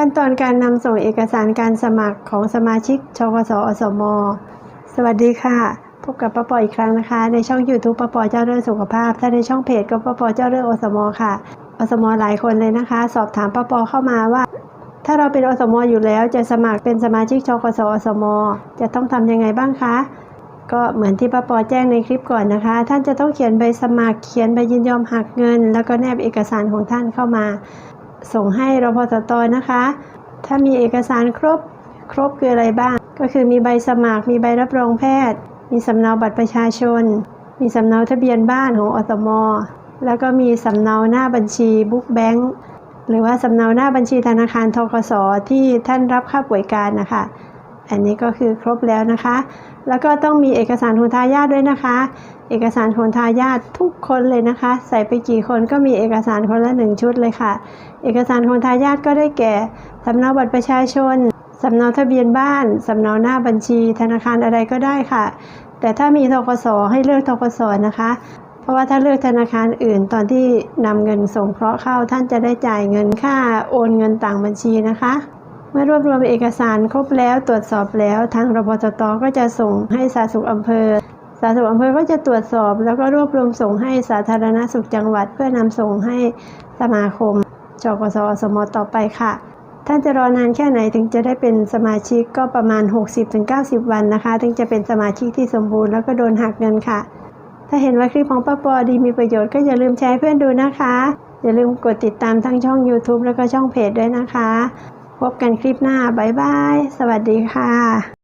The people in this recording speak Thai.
ขั้นตอนการนำส่งเอกสารการสมัครของสมาชิกชกสอสม สวัสดีค่ะ พบกับป้าปออีกครั้งนะคะ ในช่อง YouTube ป้าปอเจ้าเรื่องสุขภาพ ถ้าในช่องเพจก็ป้าปอเจ้าเรื่องอสม ค่ะ อสม หลายคนเลยนะคะ สอบถามป้าปอเข้ามาว่า ถ้าเราเป็นอสม อยู่แล้วจะสมัครเป็นสมาชิกชกสอสม จะต้องทำยังไงบ้างคะก็เหมือนที่ป้าปอแจ้งในคลิปก่อนนะคะ ท่านจะต้องเขียนใบสมัคร เขียนใบยินยอมหักเงิน แล้วก็แนบเอกสารของท่านเข้ามา ส่งให้รพสตนะคะ ถ้ามีเอกสารครบครบคืออะไรบ้าง ก็คือมีใบสมัคร มีใบรับรองแพทย์ มีสำเนาบัตรประชาชน มีสำเนาทะเบียนบ้านของอสม แล้วก็มีสำเนาหน้าบัญชีบุ๊กแบงค์หรือว่าสำเนาหน้าบัญชีธนาคารทกสที่ท่านรับค่าป่วยการนะคะ อันนี้ก็คือครบแล้วนะคะ แล้วก็ต้องมีเอกสารของทายาทด้วยนะคะ เอกสารของทายาททุกคนเลยนะคะ ใส่ไปกี่คนก็มีเอกสารคนละหนึ่งชุดเลยค่ะ เอกสารของทายาทก็ได้แก่สำเนาบัตรประชาชนสำเนาทะเบียนบ้านสำเนาหน้าบัญชี ธนาคารอะไรก็ได้ค่ะ แต่ถ้ามีทกสให้เลือกทกสนะคะ เพราะว่าถ้าเลือกธนาคารอื่นตอนที่นำเงินส่งเคราะห์เข้าท่านจะได้จ่ายเงินค่าโอนเงินต่างบัญชีนะคะ เมื่อรวบรวมเอกสารครบแล้วตรวจสอบแล้วทางรพตก็จะส่งให้สาธารณสุขอำเภอสาธารณสุขอำเภอก็จะตรวจสอบ แล้วก็รวบรวมส่งให้สาธารณสุขจังหวัด เพื่อนำส่งให้สมาคมจกสอสมต่อไปค่ะ ท่านจะรอนานแค่ไหนถึงจะได้เป็นสมาชิกก็ประมาณ 60-90 วันนะคะ ถึงจะเป็นสมาชิกที่สมบูรณ์แล้วก็โดนหักเงินค่ะ ถ้าเห็นว่าคลิปของป้าปอดีมีประโยชน์ก็อย่าลืมแชร์เพื่อนดูนะคะ อย่าลืมกดติดตามทั้งช่อง YouTube แล้วก็ช่องเพจด้วยนะคะ พบกันคลิปหน้า บ๊ายบาย สวัสดีค่ะ